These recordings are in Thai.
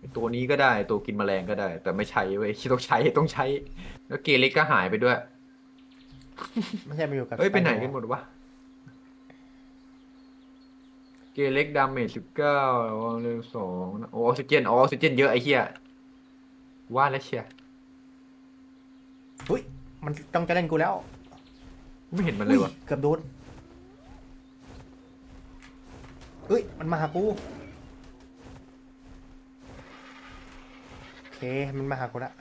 ไอ้ตัวนี้ก็ได้ตัวกินแมลงก็ได้ แต่ไม่ใช้เว้ยต้องใช้ต้องใช้ แล้วเกเล็กก็หายไปด้วย ไม่ใช่มาอยู่กับเฮ้ยไปไหนสกันโหมดวะ เกเล็กดาเมจสิบเก้าเร็วสองโอ้ออกซิเจนอ๋อออกซิเจนเยอะไอ้เหี้ยว่าแล้วเชียร์อุ้ยมันต้องจะเล่นกูแล้วไม่เห็นมันเลยวะอุ๊เกือบโดนเฮ้ยมันมาหากู เคมันมาหากูละ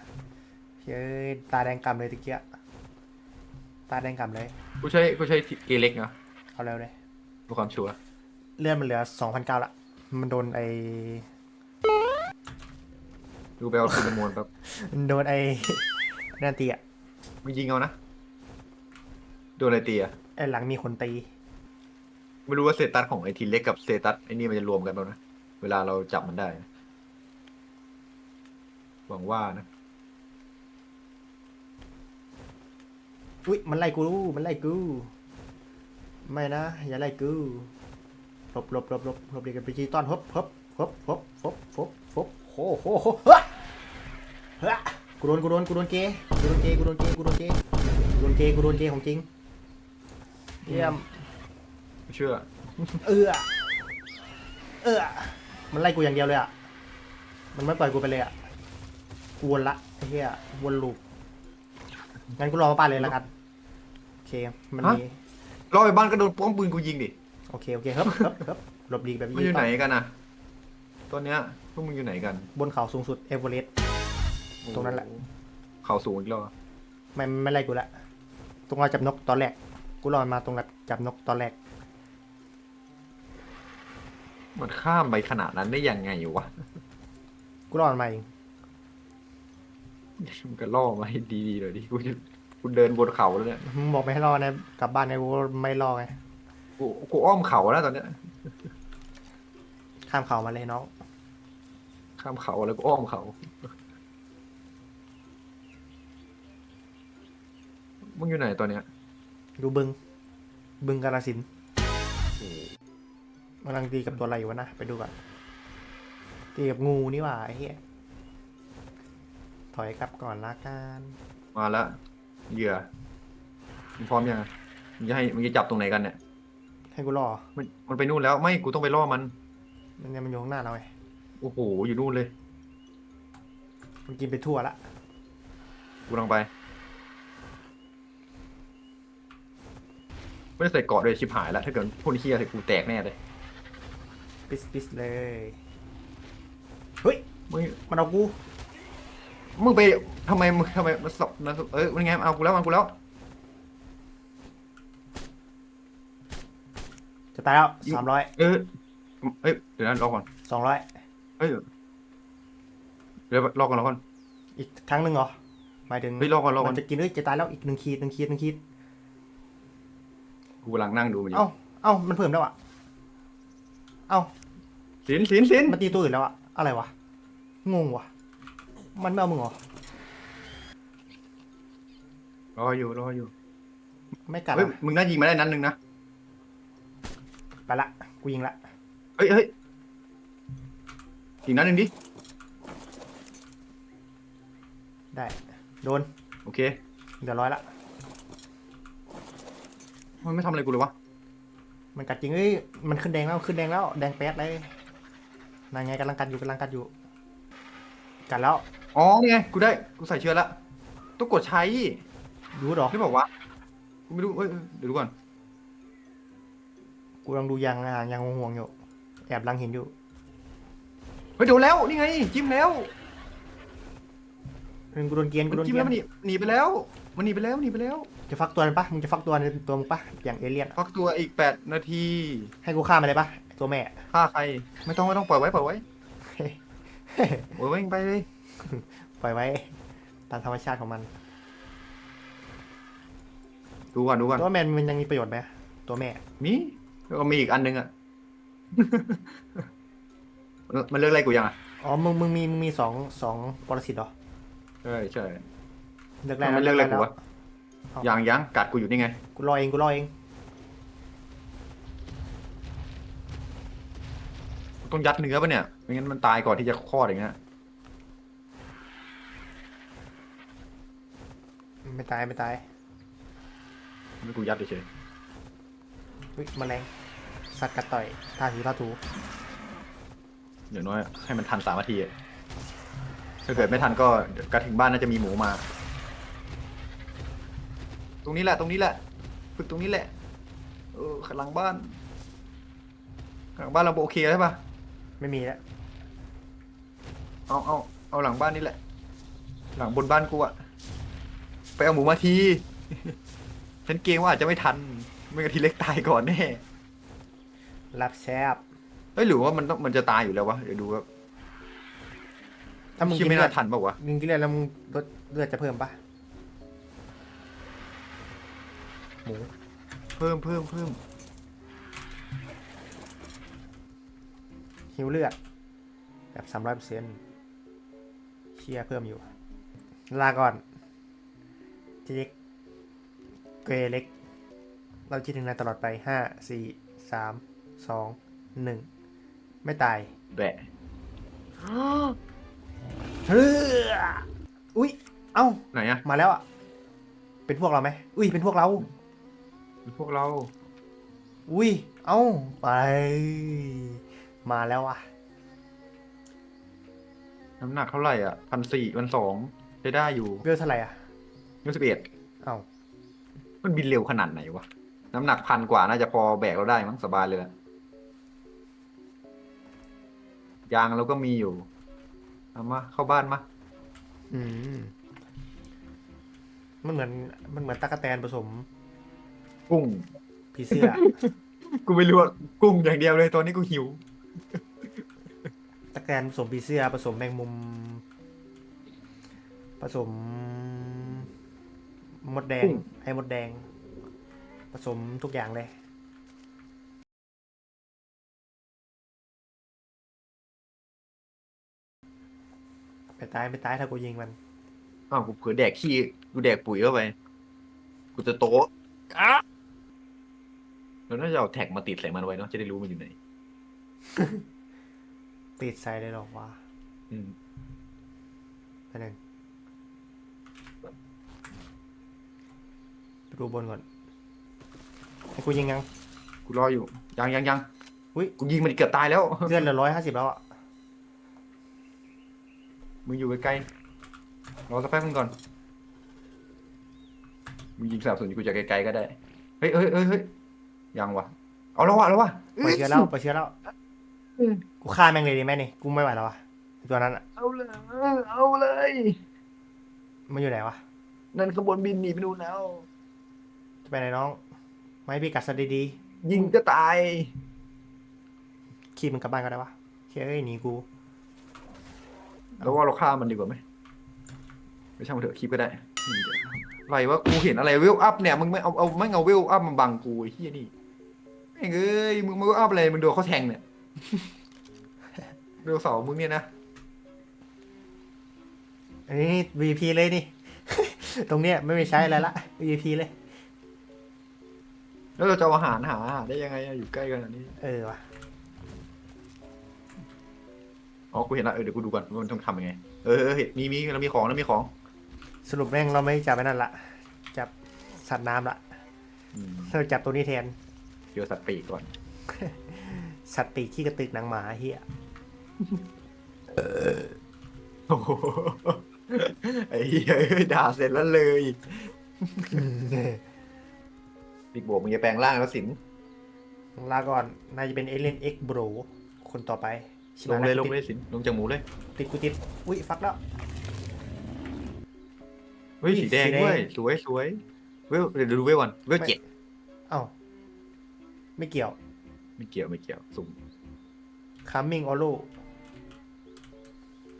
เฮ้ยตาแดงกำเลยตะเกียตาแดงกำเลย กูใช้กูใช้เกเล็กนะเอาเร็วเลยเพื่อความชัวร์เลื่อนมันเหลือสองพันเก้าละ มันโดนไอดูไปเอาซูนโมนครับมันโดนไอนันตีอะมึงยิงเอานะโดนอะไรตีอะไอหลังมีคนตี ไม่รู้ว่าสเตตัสของไอทีเล็กกับสเตตัสไอนี่มันจะรวมกันเปล่านะเวลาเราจับมันได้ หวังว่านะ อุ้ยมันไล่กูมันไล่กูไม่นะอย่าไล่กูหลบหลบหลบหลบหลบดีกันไปจีตอนฮบฮบฮบฮบฮบฮบฮบโหโหโหเฮ้ยเฮ้ยกูโดนกูโดนกูโดนเกย์กูโดนเกย์กูโดนเกย์กูโดนเกย์กูโดนเกย์กูโดนเกย์ของจริงเยี่ยมไม่เชื่อ เออเออมันไล่กูอย่างเดียวเลยอะมันไม่ปล่อยกูไปเลยอะ กูวนละไอ้เหี้ยวนลูปงั้นกูรอมาป้านเลยแล้วกันโอเคมันมีรอไปบ้านก็โดนป้อมปืนกูยิงดิโอเคโอเคครับครับครับหลบดีแบบมันอยู่ไหนกันนะตอนเนี้ยพวกมึงอยู่ไหนกัน บนเขาสูงสุดเอเวอเรสต์ตรงนั้นแหละ เขาสูงอีกแล้วไม่ไม่ไล่กูละตรงเราจับนกตอนแรกกูรอมันมาตรงเราจับนกตอนแรกมันข้ามไปขนาดนั้นได้ยังไงอยู่วะ กูรอมันมาเอง มึงก็ล่อมาให้ดีๆเลยดิกูจะกูเดินบนเขาแล้วเนี่ยมึงบอกไม่ให้รอนะกลับบ้านนะกูไม่รอไงกูกูอ้อมเขาแล้วตอนเนี้ยข้ามเขามาเลยน้องข้ามเขาแล้วก็อ้อมเขามึงอยู่ไหนตอนเนี้ยดูบึง บึงกาลสินธุ์กำลังตีกับตัวอะไรอยู่วะนะไปดูก่อนตีกับงูนี่หว่าไอ้เหี้ยถ อยกลับก่อนละกันมาแล้วเหยื่อมึงพร้อมยังอะมึงจะให้มึงจะจับตรงไหนกันเนี่ย ให้กูรอมันมันไปนู่นแล้วไม่กูต้องไปล่อมัน มันเนี่ยมันอยู่ข้างหน้าเราไงโอ้โหอยู่นู่นเลยมันกินไปทั่วละกูลองไปไม่ได้ใส่เกราะเลยชิบหายแล้ว ถ้าเกิดพวกนี้เฮียใส่กูแตกแน่เลยปิสปิสเลยเฮ้ย มึงมันเอากู มึงไปทำไมมึงทำไมมันสอบมันเอ้ยมันไงมันเอากูแล้วมันเอากูแล้วจะตายแล้วยิงสามร้อยเออเอ้ยเดี๋ยวนะรอก่อนสองร้อยเฮ้ยเดี๋ยวรอก่อนรอก่อน อีกครั้งหนึ่งเหรอหมายถึงเฮ้ยรอก่อนรอก่อน มันจะกินเฮ้ยจะตายแล้วอีกหนึ่งขีดหนึ่งขีดหนึ่งขีดกูกำลังนั่งดูมันอยู่เอ้าเอ้ามันเพิ่มแล้วอะเอ้าสินสินสินมันตีตัวอื่นแล้วอะอะไรวะ งงวะ มันไม่เอามึงเหรอ รออยู่รออยู่ไม่กัดเฮ้ยอะมึงน่ายิงมาได้นัดหนึ่งนะไปละ กูยิงละ เฮ้ยเฮ้ยอีกนัดหนึ่งดิได้ โดน โอเคเดี๋ยวร้อยละ มันไม่ทำอะไรกูเลยวะมันกัดจริงเอ้ย มันขึ้นแดงแล้ว ขึ้นแดงแล้ว แดงแป๊ดเลยนั่นไงกำลังกัดอยู่กำลังกัดอยู่ กัดแล้วอ๋อนี่ไงกูได้กูใส่เชื้อละต้องกดใช้รู้เหรอไม่บอกว่ากูไม่รู้เอ้ยเดี๋ยวดูก่อน กูลองดูยางอะยางห่วงๆอยู่แอบลังเห็นอยู่เฮ้ยโดนแล้วนี่ไงจิ้มแล้วเฮ้ยกูโดนเกรียนกูมันโดนจิ้มเกรียแล้วนมันหนีหนีไปแล้ว มันหนีไปแล้วหนีไปแล้วจะฟักตัวมันปะมึงจะฟักตัวในตัวมึงปะอย่างเอเลี่ยนอะพักตัวอีกแปดนาทีให้กูฆ่ามันเลยปะตัวแม่ ฆ่าใคร ไม่ต้องไม่ต้องปล่อยไว้ปล่อยไว้ เฮ้ย ปล่อยไว้ไปเลย ปล่อยไว้ ตามธรรมชาติของมันดูก่อนดูก่อน ตัวแม่มันยังมีประโยชน์ไหมตัวแม่ มีแล้วก็มีอีกอันหนึงอะ มันมันเลิกไล่กูยังอะอ๋อ มึง มึงมี มึงมีสองสองปรสิตเหรอใช่ใช่ เลิกทำแล้วไมเลิกไล่กูแล้ววะยังยังกัดกูอยู่นี่ไง กูรอเอง กูรอเอง ต้องยัดเนื้อปะเนี่ยไม่งั้นมันตายก่อนที่จะคลอดอย่างเงี้ยไม่ตายไม่ตายไม่กูยัดเฉยอุ้ยแรงสัตว์กระต่อยท่าถูท่าถูๆอย่างน้อยให้มันทันสามนาทีถ้าเกิดไม่ทันก็กลับถึงบ้านน่าจะมีหมูมา ตรงนี้แหละ ตรงนี้แหละ ฝึกตรงนี้แหละเออหลังบ้านหลังบ้านเราโอเคใช่ปะ ไม่มีแล้วเอาเอาเอาหลังบ้านนี่แหละ หลังบนบ้านกูอะไปเอาหมูมาที ฉันเกรงว่าอาจจะไม่ทัน ไม่งั้นทีเล็กตายก่อนแน่รับแซบเอ้ยหรือว่ามันต้องมันจะตายอยู่แล้ววะเดี๋ยวดูว่าถ้ามึงคิดกินไม่เลือน่าดทันเปล่าวะมึงกินเลือดแล้วมึงลดเลือดจะเพิ่มปะหมูเพิ่มเพิ่มเพิ่ม หิวเลือด แบบสามร้อยเปอร์เซ็นต์เชียเพิ่มอยู่ ลาก่อนทีเล็กเกรเล็ก เราคิดถึงนายตลอดไปห้าสี่สามสองหนึ่งไม่ตายแบะเฮ้ออุ้ย เอ้า ไหนอะมาแล้วอะเป็นพวกเราไหมอุ้ย เป็นพวกเรา พวกเรา อุ้ย เอ้า ไป มาแล้วอะ น้ำหนักเท่าไหร่อะพันสี่พันสองได้ได้อยู่เวลเท่าไหร่อะยี่สิบเอ็ดเอ้ามันบินเร็วขนาดไหนวะ น้ำหนักพันกว่าน่าจะพอแบกเราได้มั้งสบายเลยละยางเราก็มีอยู่เอามาเข้าบ้านมา อืม มันเหมือน มันเหมือนตะกแตนผสมกุ้ง ผีเสื้อ กูไม่รู้ว่ากุ้งอย่างเดียวเลยตอนนี้กูหิวตะ กแตนผสมผีเสื้อผสมแมงมุม ผสมมดแดงกุ้งไอ้มดแดง ผสมทุกอย่างเลยไปตายไปตายถ้ากูยิงมันอ้าวกูเผลอแดกขี้กูแดกปุ๋ยเข้าไปกูจะโตะอะเราน่าจะเอาแท็กมาติดใส่มันไว้เนาะจะได้รู้มันอยู่ไหน ติดใส่เลยหรอกวะอืมไปหนึ่งไปดูบนก่อนให้กูยิงยัง กูรออยู่ ยังยังยังอุ๊ย กูยิงมันเกือบตายแล้ว เลื่อนเหลือร้อยห้าสิบแล้วอะ มึงอยู่ใกล้ๆรอสักแป๊บนึงก่อน มึงยิงสนับสนุนกูจากไกลๆก็ได้ เฮ้ยเฮ้ยเฮ้ยเฮ้ยยังวะเอาแล้ววะเอาแล้ววะไปเชื้อแล้วไปเชื้อแล้ว กูฆ่าแม่งเลยดีไหมนี่กูไม่ไหวแล้ววะไอ้ตัวนั้นอะเอาเลยเอาเลย มันอยู่ไหนวะนั่นขบวนบินหนีไปดูนแล้ว จะไปไหนน้องไม่ให้พี่กัดซะดียิงจะตาย ๆขี่มันกลับบ้านก็ได้วะเฮ้ยหนีกู แล้วว่าเราฆ่ามันดีกว่าไหมไม่ช่างมันเถอะคลิปก็ได้อะไรวะกูเห็นอะไรเวลอัพเนี่ยมึงไม่เอาเอาไม่เอาเวลอัพมาบังกูไอ้เหี้ยนี่แม่งเอ้ยมึงมาเวลอัพอะไรมึงโดนเขาแทงเนี่ย เวลสองมึงเนี่ยนะ อันนี้ VP เลยนี่ ตรงเนี้ยไม่มีใช้อะไรละ VP เลย แล้วเราจะเอาอาหารหาอาหารได้ยังไงอะอยู่ใกล้กันอันนี้ เออวะอ๋อ กูเห็นละ เออ เดี๋ยวกูดูก่อนว่ามันต้องทำยังไง เออเออเห็นมีมีเรามีของแล้วมีของ สรุปแม่งเราไม่จับไปนั่นละ จับสัตว์น้ำละอืมเราจับตัวนี้แทนเจอสัตว์ปีกก่อน สัตว์ปีกขี้กระตึกหนังหมาเฮียโอ้โหไอ้เหี้ยเอ้ยด่าเสร็จแล้วเลยปีกโบกมึงจะแปลงร่างแล้วสินลาก่อนนายจะเป็นเอเลนเอ็กโบรคนต่อไปชิลมางนะเลยลกูงติดเลยสินลงจากหมูเลยติดกูติดอุ้ยฟักแล้ว เฮ้ยอุ้ยสีแดงสีแดง ด้วยสวยสวยเวลเดี๋ยวดูเวลก่อนเวลไม่เจ็ดเอ้าไม่เกี่ยว ไม่เกี่ยวไม่เกี่ยวสุ่ม coming o l o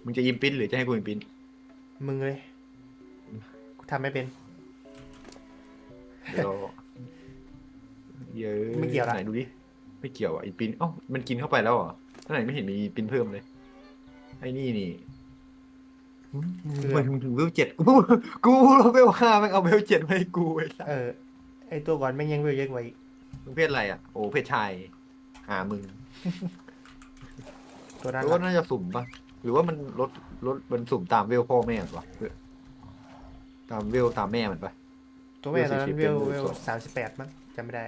มึงจะยิมปิ้นหรือจะให้กูยิมปิ้นมึงเลย กูทำไม่เป็น เดี๋ยวเยอะไม่เกี่ยวละ ไหนดูดิไม่เกี่ยวอะอีปิ้นเอ้ามันกินเข้าไปแล้วเหรอท่าไหนไม่เห็นมีปิ้นเพิ่มเลย ไอ้นี่นี่คือมันถึงเวลเจ็ดกูกูเวลห้าแม่งเอาเวลเจ็ดมาให้กูไอ้สัสเออ ไอตัวก่อนแม่งยังเวลเยอะกว่าอีกมึงเพศอะไรอะโอ้เพศชาย หามึงตัวนั้นหรือว่าล่ะน่าจะสุ่มปะหรือว่ามันลดลดมันสุ่มตามเวลพ่อแม่หรอวะตามเวลตามแม่มันปะตัวแม่ตอนนั้น40เวลเป็นเวลสองสามสิบแปดมั้งจำไม่ได้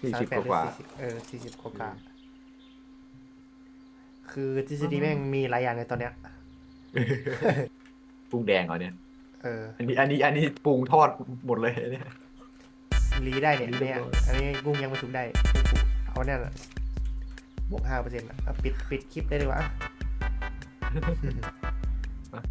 สี่สามสิบแปดกว่าหรือสี่สิบเออสี่สิบกว่าๆคือทฤษฎีแม่งมีหลายอย่างในตอนเนี้ย ปรุงแดงเหรอเนี่ย เออ อันนี้อันนี้อันนี้ปรุงทอดหมดเลยเนี่ย รีได้เนี่ยรีเนี่ยเรียบร้อยอันนี้กุ้งยังไม่สุกได้ เอาเนี่ยน่ะ บวกห้าเปอร์เซ็นต์ปิดปิดคลิปได้ดีกว่า